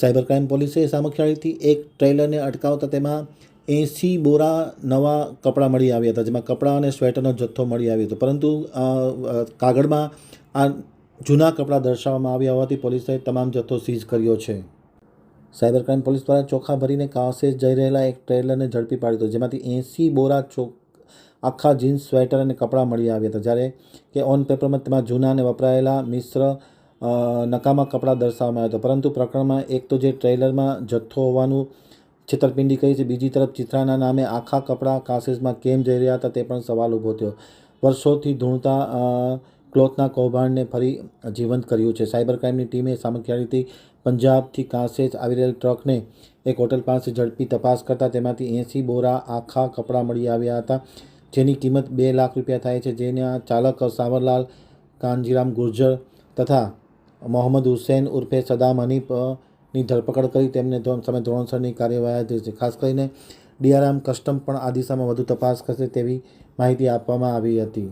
Cyber crime પોલીસે સામખિયાળીથી એક ટ્રેલરને અટકાવતા તેમાં એંસી બોરા નવા કપડાં મળી આવ્યા હતા, જેમાં કપડાં અને સ્વેટરનો જથ્થો મળી આવ્યો હતો. પરંતુ કાગળમાં આ જૂના કપડાં દર્શાવવામાં આવ્યા હોવાથી પોલીસે તમામ જથ્થો સીઝ કર્યો છે. સાયબર ક્રાઇમ પોલીસ દ્વારા ચોખા ભરીને કાંસે જઈ રહેલા એક ટ્રેલરને ઝડપી પાડ્યો હતું, જેમાંથી એંસી બોરા ચોક, આખા જીન્સ, સ્વેટર અને કપડાં મળી આવ્યા હતા. જ્યારે કે ઓન પેપરમાં તેમાં જૂના અને વપરાયેલા મિશ્ર નકામા કપડાં દર્શાવવામાં આવ્યા હતા. પરંતુ પ્રકરણમાં એક તો જે ટ્રેલરમાં જથ્થો હોવાનું છેતરપિંડી કરી છે, બીજી તરફ ચિત્રાના નામે આખા કપડાં કાસીસમાં કેમ જઈ રહ્યા હતા તે પણ સવાલ ઊભો થયો. વર્ષોથી ધૂણતા ક્લોથના કૌભાંડને ફરી જીવંત કર્યું છે. સાયબર ક્રાઇમની ટીમે સામખિયાળીથી પંજાબથી કાંસેજ આવી રહેલ ટ્રકને એક હોટલ પાસે ઝડપી તપાસ કરતાં તેમાંથી એંસી બોરા આખા કપડાં મળી આવ્યા હતા, જેની કિંમત બે લાખ રૂપિયા થાય છે. જેના ચાલક સાવરલાલ કાનજીરામ ગુર્જર તથા મોહમ્મદ હુસૈન ઉર્ફે સદામ હનીફની ધરપકડ કરી તેમને સામે ધોરણસરની કાર્યવાહી થઈ છે. ખાસ કરીને ડીઆરએમ કસ્ટમ પણ આ દિશામાં વધુ તપાસ કરશે તેવી માહિતી આપવામાં આવી હતી.